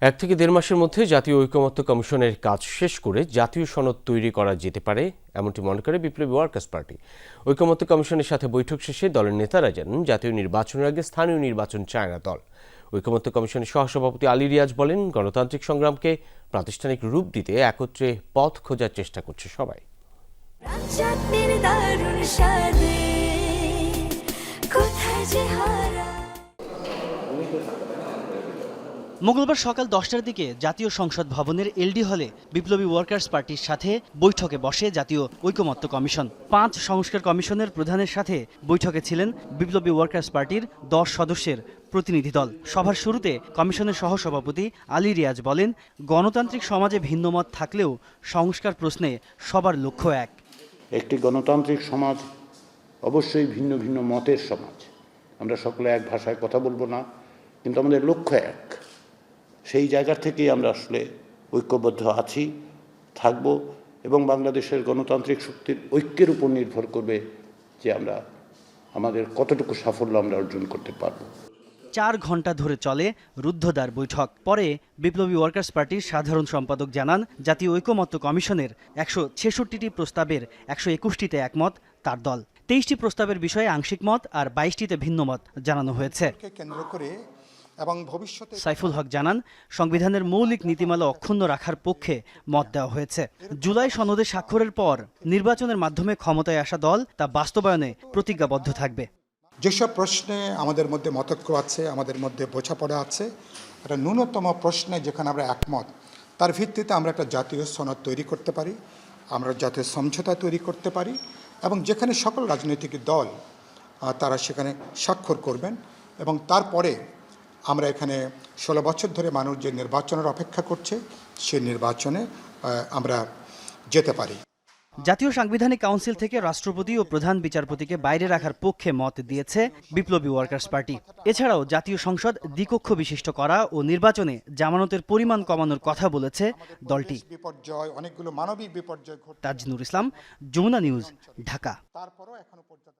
এক থেকে দেড় মাসের মধ্যে জাতীয় ঐকমত্য কমিশনের কাজ শেষ করে জাতীয় সনদ তৈরি করা যেতে পারে, এমনটি মনে করে বিপ্লবী ওয়ার্কার্স পার্টি। ঐকমত্য কমিশনের সাথে বৈঠক শেষে দলের নেতারা জানান, জাতীয় নির্বাচনের আগে স্থানীয় নির্বাচন চায় না দল। ঐকমত্য কমিশনের সহসভাপতি আলী রিয়াজ বলেন, গণতান্ত্রিক সংগ্রামকে প্রাতিষ্ঠানিক রূপ দিতে একত্রে পথ খোঁজার চেষ্টা করছে সবাই। কোথায় যে মঙ্গলবার সকাল দশটার দিকে জাতীয় সংসদ ভবনের এলডি হলে বিপ্লবী ওয়ার্কার্স পার্টির সাথে বৈঠকে বসে জাতীয় ঐকমত্য কমিশন। পাঁচ সংস্কার কমিশনের প্রধানের সাথে বৈঠকে ছিলেন বিপ্লবী ওয়ার্কার্স পার্টির দশ সদস্যের প্রতিনিধি দল। সভার শুরুতে কমিশনের সহসভাপতি আলী রিয়াজ বলেন, গণতান্ত্রিক সমাজে ভিন্নমত থাকলেও সংস্কার প্রশ্নে সবার লক্ষ্য এক। একটি গণতান্ত্রিক সমাজ অবশ্যই ভিন্ন ভিন্ন মতের সমাজ। আমরা সকলে এক ভাষায় কথা বলব না, কিন্তু আমাদের লক্ষ্য এক। সেই জায়গা থেকেই আমরা আসলে ঐক্যবদ্ধ আছি থাকব এবং বাংলাদেশের গণতান্ত্রিক শক্তির ঐক্যের উপর নির্ভর করবে যে আমরা আমাদের কতটুকু সাফল্য আমরা অর্জন করতে পারব। চার ঘণ্টা ধরে চলে রুদ্ধদ্বার বৈঠক। পরে বিপ্লবী ওয়ার্কার্স পার্টির সাধারণ সম্পাদক জানান জাতীয় ঐকমত্য কমিশনের একশো ছেষট্টিটি প্রস্তাবের একশো একুশটিতে একমত তার দল। তেইশটি প্রস্তাবের বিষয়ে আংশিক মত আর বাইশটিতে ভিন্ন মত জানানো হয়েছে। কেন্দ্র করে এবং ভবিষ্যতে সাইফুল হক জানান সংবিধানের মৌলিক নীতিমালা অক্ষুণ্ণ রাখার পক্ষে মত দেওয়া হয়েছে। জুলাই সনদে স্বাক্ষরের পর নির্বাচনের মাধ্যমে ক্ষমতায় আসা দল তা বাস্তবায়নে প্রতিজ্ঞাবদ্ধ থাকবে। যেসব প্রশ্নে আমাদের মধ্যে মতৈক্য আছে আমাদের মধ্যে বোঝাপড়া আছে একটা ন্যূনতম প্রশ্নে যেখানে আমরা একমত তার ভিত্তিতে আমরা একটা জাতীয় সনদ তৈরি করতে পারি আমরা জাতীয় সমঝোতা তৈরি করতে পারি এবং যেখানে সকল রাজনৈতিক দল তারা সেখানে স্বাক্ষর করবেন এবং তারপরে আমরা এখানে ষোলো বছর ধরে মানুষ যে নির্বাচনের অপেক্ষা করছে সেই নির্বাচনে আমরা যেতে পারি। জাতীয় সাংবিধানিক কাউন্সিল থেকে রাষ্ট্রপতি ও প্রধান বিচারপতিকে বাইরে রাখার পক্ষে মত দিয়েছে বিপ্লবী ওয়ার্কার্স পার্টি। এছাড়াও জাতীয় সংসদ দ্বিকক্ষ বিশিষ্ট করা ও নির্বাচনে জামানতের পরিমাণ কমানোর কথা বলেছে দলটি। বিপর্যয় অনেকগুলো মানবিক বিপর্যয় তাজনুর ইসলাম যমুনা নিউজ ঢাকা। তারপরও এখনও পর্যন্ত